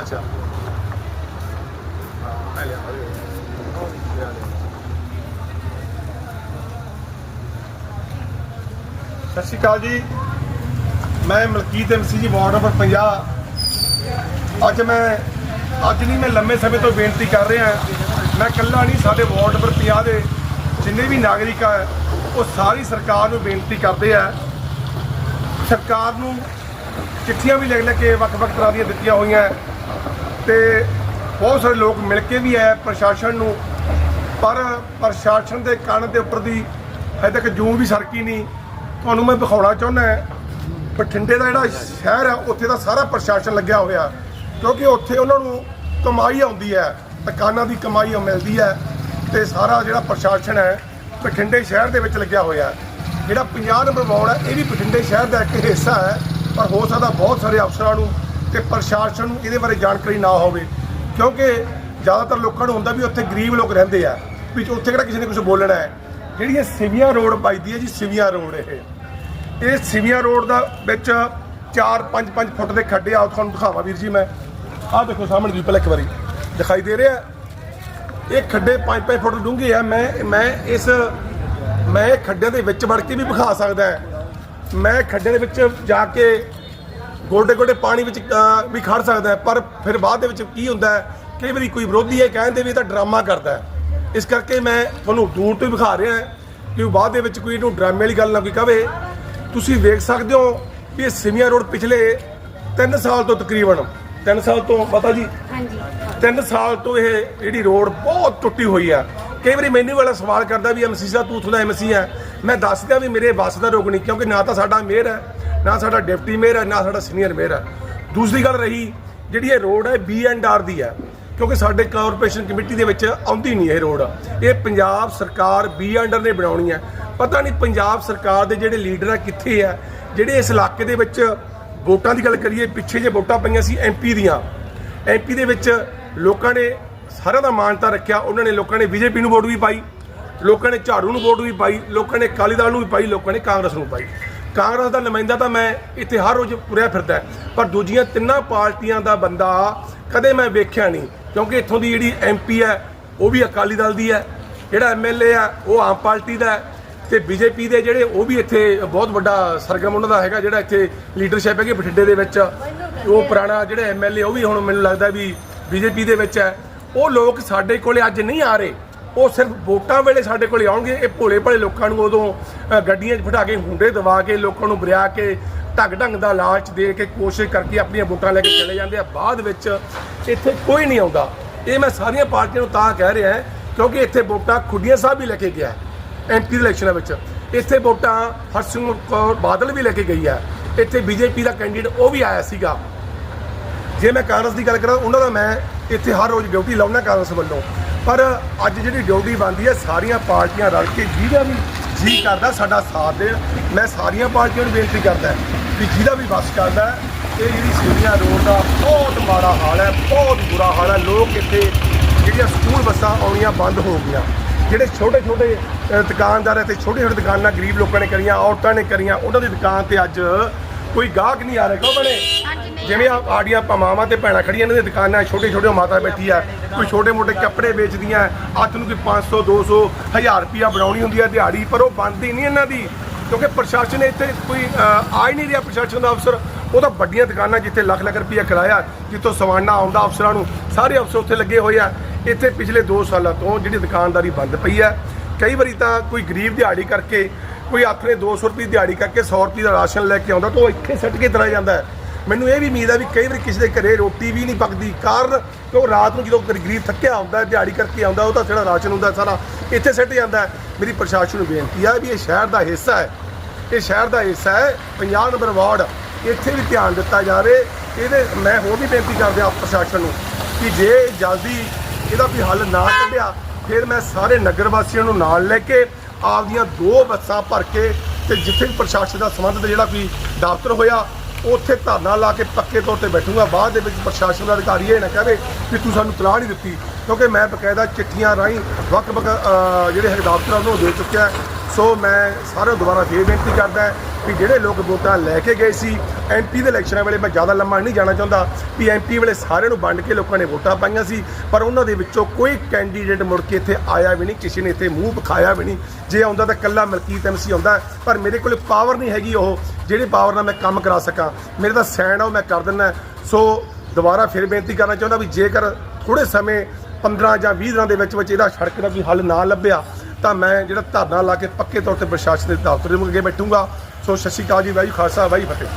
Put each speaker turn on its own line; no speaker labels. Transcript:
ਅੱਛਾ। ਹਾਂ ਲੈ ਲਿਆ ਲਿਆ। ਸਤਿ ਸ਼੍ਰੀ ਅਕਾਲ ਜੀ। ਮੈਂ Malkit MC ji, ward number 50 ਅੱਜ ਮੈਂ, ਅੱਜ ਨਹੀਂ, ਮੈਂ ਲੰਮੇ ਸਮੇਂ ਤੋਂ ਬੇਨਤੀ ਕਰ ਰਿਹਾ ਮੈਂ ਇਕੱਲਾ ਨਹੀਂ, ਸਾਡੇ ਵਾਰਡ ਨੰਬਰ 50 ਦੇ ਜਿੰਨੇ ਵੀ ਨਾਗਰਿਕ ਆ, ਉਹ ਸਾਰੀ ਸਰਕਾਰ ਨੂੰ ਬੇਨਤੀ ਕਰਦੇ ਆ। ਸਰਕਾਰ ਨੂੰ ਚਿੱਠੀਆਂ ਵੀ ਲਿਖ ਲੈ ਕੇ ਵੱਖ-ਵੱਖ ਤਰ੍ਹਾਂ ਦੀਆਂ ਦਿੱਤੀਆਂ ਹੋਈਆਂ। ਤੇ ਬਹੁਤ ਸਾਰੇ ਲੋਕ ਮਿਲ ਕੇ ਵੀ ਆਏ ਪ੍ਰਸ਼ਾਸਨ ਨੂੰ, ਪਰ ਪ੍ਰਸ਼ਾਸਨ ਦੇ ਕੰਨ ਦੇ ਉੱਪਰ ਦੀ ਹਜੇ ਤੱਕ ਜੂੰ ਵੀ ਸਰਕੀ ਨਹੀਂ। ਤੁਹਾਨੂੰ ਮੈਂ ਦਿਖਾਉਣਾ ਚਾਹੁੰਦਾ ਬਠਿੰਡੇ ਦਾ ਜਿਹੜਾ ਸ਼ਹਿਰ ਹੈ, ਉੱਥੇ ਦਾ ਸਾਰਾ ਪ੍ਰਸ਼ਾਸਨ ਲੱਗਿਆ ਹੋਇਆ। ਕਿਉਂਕਿ ਉੱਥੇ ਉਹਨਾਂ ਨੂੰ ਕਮਾਈ ਆਉਂਦੀ ਹੈ, ਦੁਕਾਨਾਂ ਦੀ ਕਮਾਈ ਮਿਲਦੀ ਹੈ, ਤੇ ਸਾਰਾ ਜਿਹੜਾ ਪ੍ਰਸ਼ਾਸਨ ਹੈ, ਬਠਿੰਡੇ ਸ਼ਹਿਰ ਦੇ ਵਿੱਚ ਲੱਗਿਆ ਹੋਇਆ ਜਿਹੜਾ 50 ਨੰਬਰ ਵਾਰਡ ਹੈ, ਇਹ ਵੀ ਬਠਿੰਡੇ ਸ਼ਹਿਰ ਦਾ ਇੱਕ ਹਿੱਸਾ ਹੈ, ਪਰ ਹੋ ਸਕਦਾ ਬਹੁਤ ਸਾਰੇ ਅਫਸਰਾਂ ਨੂੰ ਤੇ ਪ੍ਰਸ਼ਾਸਨ ਨੂੰ ਇਹਦੇ ਬਾਰੇ ਜਾਣਕਾਰੀ ਨਾ ਹੋਵੇ, ਕਿਉਂਕਿ ਜ਼ਿਆਦਾਤਰ ਲੋਕਾਂ ਨੂੰ ਹੁੰਦਾ ਵੀ ਉੱਥੇ ਗਰੀਬ ਲੋਕ ਰਹਿੰਦੇ ਆ, ਵੀ ਉੱਥੇ ਕਿਹੜਾ ਕਿਸੇ ਨੇ ਕੁਝ ਬੋਲਣਾ ਹੈ। ਜਿਹੜੀ ਇਹ ਸਿਵੀਆਂ ਰੋਡ ਵੱਜਦੀ ਹੈ ਜੀ, ਸਿਵੀਆਂ ਰੋਡ ਇਹ। ਇਹ ਸਿਵੀਆਂ ਰੋਡ ਦਾ ਵਿੱਚ 4 5 5 ਫੁੱਟ ਦੇ ਖੱਡੇ ਆ ਤੁਹਾਨੂੰ ਦਿਖਾਵਾਂ ਵੀਰ ਜੀ ਮੈਂ। ਆਹ ਦੇਖੋ ਸਾਹਮਣੇ ਜੀ ਪਹਿਲਾਂ ਇੱਕ ਵਾਰੀ, ਦਿਖਾਈ ਦੇ ਰਿਹਾ। ਇਹ ਖੱਡੇ 5 5 ਫੁੱਟ ਡੂੰਘੇ ਆ, ਮੈਂ ਮੈਂ ਇਸ, ਮੈਂ ਖੱਡੇ ਦੇ ਵਿੱਚ ਵੜ ਕੇ ਵੀ ਵਿਖਾ ਸਕਦਾ। ਮੈਂ ਖੱਡੇ ਦੇ ਵਿੱਚ ਜਾ ਕੇ ਗੋਡੇ ਗੋਡੇ ਪਾਣੀ ਵਿੱਚ ਵੀ ਖੜ ਸਕਦਾ ਪਰ ਫਿਰ ਬਾਅਦ ਦੇ ਵਿੱਚ ਕੀ ਹੁੰਦਾ ਕਈ ਵਾਰੀ ਕੋਈ ਵਿਰੋਧੀ ਇਹ ਕਹਿੰਦੇ ਵੀ ਇਹ ਤਾਂ ਡਰਾਮਾ ਕਰਦਾ ਇਸ ਕਰਕੇ ਮੈਂ ਤੁਹਾਨੂੰ ਦੂਰ ਤੋਂ ਵਿਖਾ ਰਿਹਾ ਕਿ ਬਾਅਦ ਦੇ ਵਿੱਚ ਕੋਈ ਇਹਨੂੰ ਡਰਾਮੇ ਵਾਲੀ ਗੱਲ ਨਾ ਕੋਈ ਕਵੇ। ਤੁਸੀਂ ਵੇਖ ਸਕਦੇ ਹੋ ਵੀ ਇਹ ਸਿਮੀਆਂ ਰੋਡ ਪਿਛਲੇ 3 ਸਾਲ ਤੋਂ ਤਕਰੀਬਨ 3 ਸਾਲ ਤੋਂ ਪਤਾ ਜੀ
ਹਾਂਜੀ।
3 ਸਾਲ ਤੋਂ ਇਹ ਜਿਹੜੀ ਰੋਡ ਬਹੁਤ ਟੁੱਟੀ ਹੋਈ ਆ। ਕਈ ਵਾਰੀ ਮੈਨੂੰ ਵਾਲਾ ਸਵਾਲ ਕਰਦਾ ਵੀ ਐਮਸੀ ਸਾਹਿਬ ਤੂੰ ਉੱਥੋਂ ਦਾ ਐਮਸੀ ਹੈ। ਮੈਂ ਦੱਸਦਾ ਵੀ ਮੇਰੇ ਬੱਸ ਦਾ ਰੋਕ ਨਹੀਂ ਕਿਉਂਕਿ ਨਾ ਤਾਂ ਸਾਡਾ ਮੇਅਰ ਹੈ ਨਾ ਸਾਡਾ ਡਿਪਟੀ ਮੇਅਰ ਹੈ, ਨਾ ਸਾਡਾ ਸੀਨੀਅਰ ਮੇਅਰ ਹੈ। ਦੂਸਰੀ ਗੱਲ ਰਹੀ, ਜਿਹੜੀ ਇਹ ਰੋਡ ਹੈ ਬੀ ਐਂਡ ਆਰ ਦੀ ਹੈ। ਕਿਉਂਕਿ ਸਾਡੇ ਕਾਰਪੋਰੇਸ਼ਨ ਕਮੇਟੀ ਦੇ ਵਿੱਚ ਆਉਂਦੀ ਨਹੀਂ ਇਹ ਰੋਡ। ਇਹ ਪੰਜਾਬ ਸਰਕਾਰ ਬੀ ਅੰਡਰ ਨੇ ਬਣਾਉਣੀ ਹੈ। ਪਤਾ ਨਹੀਂ ਪੰਜਾਬ ਸਰਕਾਰ ਦੇ ਜਿਹੜੇ ਲੀਡਰ ਆ, ਕਿੱਥੇ ਆ? ਜਿਹੜੇ ਇਸ ਇਲਾਕੇ ਦੇ ਵਿੱਚ ਵੋਟਾਂ ਦੀ ਗੱਲ ਕਰੀਏ, ਪਿੱਛੇ ਜੇ ਵੋਟਾਂ ਪਈਆਂ ਸੀ ਐਮਪੀ ਦੀਆਂ। ਐਮਪੀ ਦੇ ਵਿੱਚ ਲੋਕਾਂ ਨੇ ਸਾਰਿਆਂ ਦਾ ਮਾਨਤਾ ਰੱਖਿਆ। ਉਹਨਾਂ ਨੇ ਲੋਕਾਂ ਨੇ ਬੀਜੇਪੀ ਨੂੰ ਵੋਟ ਵੀ ਪਾਈ। ਲੋਕਾਂ ਨੇ ਝਾੜੂ ਨੂੰ ਵੋਟ ਵੀ ਪਾਈ। ਲੋਕਾਂ ਨੇ ਅਕਾਲੀ ਦਲ ਨੂੰ ਵੀ ਪਾਈ। ਲੋਕਾਂ ਨੇ ਕਾਂਗਰਸ ਨੂੰ ਪਾਈ। ਕਾਂਗਰਸ ਦਾ ਨੁਮਾਇੰਦਾ ਤਾਂ ਮੈਂ ਇੱਥੇ ਹਰ ਰੋਜ਼ ਤੁਰਿਆ ਫਿਰਦਾ ਪਰ ਦੂਜੀਆਂ ਤਿੰਨਾਂ ਪਾਰਟੀਆਂ ਦਾ ਬੰਦਾ ਕਦੇ ਮੈਂ ਵੇਖਿਆ ਨਹੀਂ। ਕਿਉਂਕਿ ਇੱਥੋਂ ਦੀ ਜਿਹੜੀ ਐਮਪੀ ਹੈ, ਉਹ ਵੀ ਅਕਾਲੀ ਦਲ ਦੀ ਹੈ। ਜਿਹੜਾ ਐਮਐਲਏ ਆ ਉਹ ਆਮ ਪਾਰਟੀ ਦਾ ਹੈ। ਤੇ ਬੀਜੇਪੀ ਦੇ ਜਿਹੜੇ, ਉਹ ਵੀ ਇੱਥੇ ਬਹੁਤ ਵੱਡਾ ਸਰਗਰਮ ਉਹਨਾਂ ਦਾ ਹੈਗਾ, ਜਿਹੜਾ ਇੱਥੇ ਲੀਡਰਸ਼ਿਪ ਹੈਗੀ ਬਠਿੰਡੇ ਦੇ ਵਿੱਚ। ਉਹ ਪੁਰਾਣਾ ਜਿਹੜਾ ਐਮਐਲਏ ਉਹ ਵੀ ਹੁਣ ਮੈਨੂੰ ਲੱਗਦਾ ਵੀ ਬੀਜੇਪੀ ਦੇ ਵਿੱਚ ਹੈ। ਉਹ ਲੋਕ ਸਾਡੇ ਕੋਲੇ ਅੱਜ ਨਹੀਂ ਆ ਰਹੇ। ਉਹ ਸਿਰਫ ਵੋਟਾਂ ਵੇਲੇ ਸਾਡੇ ਕੋਲੇ ਆਉਣਗੇ, ਇਹ ਭੋਲੇ ਭਾਲੇ ਲੋਕਾਂ ਨੂੰ ਉਦੋਂ ਗੱਡੀਆਂ 'ਚ ਬਿਠਾ ਕੇ ਹੁੰਡੇ ਦਵਾ ਕੇ, ਲੋਕਾਂ ਨੂੰ ਬਰਿਆ ਕੇ, ਢੰਗ ਢੰਗ ਦਾ ਲਾਲਚ ਦੇ ਕੇ ਕੋਸ਼ਿਸ਼ ਕਰਕੇ ਆਪਣੀਆਂ ਵੋਟਾਂ ਲੈ ਕੇ ਚਲੇ ਜਾਂਦੇ ਆ। ਬਾਅਦ ਵਿੱਚ ਇੱਥੇ ਕੋਈ ਨਹੀਂ ਆਉਂਦਾ। ਇਹ ਮੈਂ ਸਾਰੀਆਂ ਪਾਰਟੀਆਂ ਨੂੰ ਤਾਂ ਕਹਿ ਰਿਹਾ ਕਿਉਂਕਿ ਇੱਥੇ ਵੋਟਾਂ ਖੁੱਡੀਆਂ ਸਾਹਿਬ ਵੀ ਲੈ ਕੇ ਗਿਆ ਐਮਪੀ ਦੇ ਇਲੈਕਸ਼ਨਾਂ ਵਿੱਚ। ਇੱਥੇ ਵੋਟਾਂ ਹਰਸਿਮਰਤ ਕੌਰ ਬਾਦਲ ਵੀ ਲੈ ਕੇ ਗਈ ਹੈ। ਇੱਥੇ ਬੀਜੇਪੀ ਦਾ ਕੈਂਡੀਡੇਟ ਉਹ ਵੀ ਆਇਆ ਸੀਗਾ। ਜੇ ਮੈਂ ਕਾਂਗਰਸ ਦੀ ਗੱਲ ਕਰਾਂ, ਉਹਨਾਂ ਦਾ ਮੈਂ ਇੱਥੇ ਹਰ ਰੋਜ਼ ਡਿਊਟੀ ਲਾਉਣਾ ਕਾਂਗਰਸ ਵੱਲੋਂ। ਪਰ ਅੱਜ ਜਿਹੜੀ ਡਿਊਟੀ ਬਣਦੀ ਹੈ ਸਾਰੀਆਂ ਪਾਰਟੀਆਂ ਰਲ ਕੇ ਜਿਹਦਾ ਵੀ ਜੀ ਕਰਦਾ ਸਾਡਾ ਸਾਥ ਦੇਣ। ਮੈਂ ਸਾਰੀਆਂ ਪਾਰਟੀਆਂ ਨੂੰ ਬੇਨਤੀ ਕਰਦਾ ਕਿ ਜਿਹਦਾ ਵੀ ਬਸ ਕਰਦਾ ਇਹ ਜਿਹੜੀ ਸੀਨੀਆ ਰੋਡ ਦਾ ਬਹੁਤ ਮਾੜਾ ਹਾਲ ਹੈ ਬਹੁਤ ਬੁਰਾ ਹਾਲ ਹੈ। ਲੋਕ ਇੱਥੇ ਜਿਹੜੀਆਂ ਸਕੂਲ ਬੱਸਾਂ ਆਉਣੀਆਂ ਬੰਦ ਹੋ ਗਈਆਂ। ਜਿਹੜੇ ਛੋਟੇ ਛੋਟੇ ਅ, ਦੁਕਾਨਦਾਰ ਇੱਥੇ ਛੋਟੇ ਛੋਟੇ ਦੁਕਾਨਾਂ ਗਰੀਬ ਲੋਕਾਂ ਨੇ ਕਰੀਆਂ ਔਰਤਾਂ ਨੇ ਕਰੀਆਂ ਉਹਨਾਂ ਦੀ ਦੁਕਾਨ ਤੇ ਅੱਜ ਕੋਈ ਗਾਹਕ ਨਹੀਂ ਆ ਰਿਹਾ ਕਿਉਂ ਬਣੇ? ਜਿਵੇਂ ਆ ਆੜੀਆਂ ਪਮਾਵਾਂ ਤੇ ਭੈਣਾਂ ਖੜੀਆਂ ਦੀ ਦੁਕਾਨਾਂ ਛੋਟੇ ਛੋਟੇ ਮਾਤਾ ਬੈਠੀ ਆ ਕੋਈ ਛੋਟੇ ਮੋਟੇ ਕੱਪੜੇ ਵੇਚਦੀਆਂ ਅੱਜ ਨੂੰ ਕੋਈ 500 200 1000 ਰੁਪਿਆ ਬਣਾਉਣੀ ਹੁੰਦੀ ਆ ਦਿਹਾੜੀ ਪਰ ਉਹ ਬਣਦੀ ਨਹੀਂ ਇਹਨਾਂ ਦੀ ਕਿਉਂਕਿ ਪ੍ਰਸ਼ਾਸਨ ਨੇ ਇੱਥੇ ਕੋਈ ਆ ਹੀ ਨਹੀਂ ਰਿਹਾ ਪ੍ਰਸ਼ਾਸਨ ਦਾ ਅਫਸਰ। ਉਹ ਤਾਂ ਵੱਡੀਆਂ ਦੁਕਾਨਾਂ ਜਿੱਥੇ ਲੱਖ ਲੱਖ ਰੁਪਿਆ ਕਿਰਾਇਆ ਜਿੱਥੋਂ ਸਵਾਨਾ ਆਉਂਦਾ ਅਫਸਰਾਂ ਨੂੰ ਸਾਰੇ ਅਫਸਰ ਉੱਥੇ ਲੱਗੇ ਹੋਏ ਆ। ਇੱਥੇ ਪਿਛਲੇ 2 ਸਾਲਾਂ ਤੋਂ ਜਿਹੜੀ ਦੁਕਾਨਦਾਰੀ ਬੰਦ ਪਈ ਆ ਕਈ ਵਾਰੀ ਤਾਂ ਕੋਈ ਗਰੀਬ ਦਿਹਾੜੀ ਕਰਕੇ ਕੋਈ ਆਖਰੇ 200 ਰੁਪਏ ਦਿਹਾੜੀ ਕਰਕੇ 100 ਰੁਪਏ ਦਾ ਰਾਸ਼ਨ ਲੈ ਕੇ ਆਉਂਦਾ ਤਾਂ ਉਹ ਇੱਥੇ ਸੱਟ ਕੇ ਚਲਾ ਜਾਂਦਾ ਹੈ। ਮੈਨੂੰ ਇਹ ਵੀ ਉਮੀਦ ਹੈ ਵੀ ਕਈ ਵਾਰੀ ਕਿਸੇ ਦੇ ਘਰੇ ਰੋਟੀ ਵੀ ਨਹੀਂ ਪੱਕਦੀ। ਕਾਰਨ ਕਿ ਉਹ ਰਾਤ ਨੂੰ ਜਦੋਂ ਗਰੀਬ ਥੱਕਿਆ ਆਉਂਦਾ ਦਿਹਾੜੀ ਕਰਕੇ ਆਉਂਦਾ ਉਹ ਤਾਂ ਜਿਹੜਾ ਰਾਸ਼ਨ ਹੁੰਦਾ ਸਾਰਾ ਇੱਥੇ ਸੱਟ ਜਾਂਦਾ ਮੇਰੀ ਪ੍ਰਸ਼ਾਸਨ ਨੂੰ ਬੇਨਤੀ ਹੈ ਵੀ ਇਹ ਸ਼ਹਿਰ ਦਾ ਹਿੱਸਾ ਹੈ। ਇਹ ਸ਼ਹਿਰ ਦਾ ਹਿੱਸਾ ਹੈ। 50 ਨੰਬਰ ਵਾਰਡ ਇੱਥੇ ਵੀ ਧਿਆਨ ਦਿੱਤਾ ਜਾਵੇ ਇਹਦੇ ਮੈਂ ਹੋਰ ਵੀ ਬੇਨਤੀ ਕਰਦਾ ਪ੍ਰਸ਼ਾਸਨ ਨੂੰ ਕਿ ਜੇ ਜਲਦੀ ਇਹਦਾ ਵੀ ਹੱਲ ਨਾ ਕੱਢਿਆ, ਫਿਰ ਮੈਂ ਸਾਰੇ ਨਗਰ ਵਾਸੀਆਂ ਨੂੰ ਨਾਲ ਲੈ ਕੇ ਆਪਦੀਆਂ ਦੋ ਬੱਸਾਂ ਭਰ ਕੇ ਤੇ ਜਿੱਥੇ ਵੀ ਪ੍ਰਸ਼ਾਸਨ ਦਾ ਸੰਬੰਧਿਤ ਜਿਹੜਾ ਕੋਈ ਦਫ਼ਤਰ ਹੋਇਆ, ਉੱਥੇ ਧਰਨਾ ਲਾ ਕੇ ਪੱਕੇ ਤੌਰ ਤੇ ਬੈਠੂਗਾ। ਬਾਅਦ ਦੇ ਵਿੱਚ ਪ੍ਰਸ਼ਾਸਨ ਦਾ ਅਧਿਕਾਰੀ ਇਹ ਨਾ ਕਹੇ ਕਿ ਤੂੰ ਸਾਨੂੰ ਤਲਾਹ ਨਹੀਂ ਦਿੱਤੀ, ਕਿਉਂਕਿ ਮੈਂ ਬਕਾਇਦਾ ਚਿੱਠੀਆਂ ਰਾਹੀਂ ਵੱਖ ਵੱਖ ਜਿਹੜੇ ਹੈਗੇ ਦਫ਼ਤਰਾਂ ਨੂੰ ਦੇ ਚੁੱਕਿਆ। ਸੋ ਮੈਂ ਸਾਰਿਆਂ ਨੂੰ ਦੁਬਾਰਾ ਫੇਰ ਬੇਨਤੀ ਕਰਦਾ ਕਿ ਜਿਹੜੇ ਲੋਕ ਵੋਟਾਂ ਲੈ ਕੇ ਗਏ ਸੀ ਐਮਪੀ ਦੇ ਇਲੈਕਸ਼ਨਾਂ ਵੇਲੇ ਮੈਂ ਜ਼ਿਆਦਾ ਲੰਮਾ ਨਹੀਂ ਜਾਣਾ ਚਾਹੁੰਦਾ ਵੀ ਐਮਪੀ ਵੇਲੇ ਸਾਰਿਆਂ ਨੂੰ ਵੰਡ ਕੇ ਲੋਕਾਂ ਨੇ ਵੋਟਾਂ ਪਾਈਆਂ ਸੀ, ਪਰ ਉਹਨਾਂ ਦੇ ਵਿੱਚੋਂ ਕੋਈ ਕੈਂਡੀਡੇਟ ਮੁੜ ਕੇ ਇੱਥੇ ਆਇਆ ਵੀ ਨਹੀਂ, ਕਿਸੇ ਨੇ ਇੱਥੇ ਮੂੰਹ ਵਿਖਾਇਆ ਵੀ ਨਹੀਂ। ਜੇ ਆਉਂਦਾ ਤਾਂ ਕੱਲਾ ਮਲਕੀਤ ਐਮਸੀ ਆਉਂਦਾ, ਪਰ ਮੇਰੇ ਕੋਲ ਪਾਵਰ ਨਹੀਂ ਹੈਗੀ ਉਹ, ਜਿਹੜੇ ਪਾਵਰ ਨਾਲ ਮੈਂ ਕੰਮ ਕਰਾ ਸਕਾਂ। ਮੇਰੇ ਤਾਂ ਸੈਂਡ ਆ, ਉਹ ਮੈਂ ਕਰ ਦਿੰਦਾ ਸੋ ਦੁਬਾਰਾ ਫਿਰ ਬੇਨਤੀ ਕਰਨਾ ਚਾਹੁੰਦਾ ਵੀ ਜੇਕਰ ਥੋੜੇ ਸਮੇਂ 15 ਜਾਂ 20 ਦਿਨਾਂ ਦੇ ਵਿੱਚ ਵਿੱਚ ਇਹਦਾ ਸੜਕ ਦਾ ਕੋਈ ਹੱਲ ਨਾ ਲੱਭਿਆ ਤਾਂ ਮੈਂ ਜਿਹੜਾ ਧਰਨਾ ਲਾ ਕੇ ਪੱਕੇ ਤੌਰ ਤੇ ਪ੍ਰਸ਼ਾਸਨ ਦੇ ਦਫ਼ਤਰ ਦੇ ਅੱਗੇ ਬੈਠੂੰਗਾ। ਸੋ ਸਤਿ ਸ਼੍ਰੀ ਅਕਾਲ ਜੀ, ਵਾਹਿਗੁਰੂ ਖਾਲਸਾ, ਵਾਹਿਗੁਰੂ ਫਤਿਹ।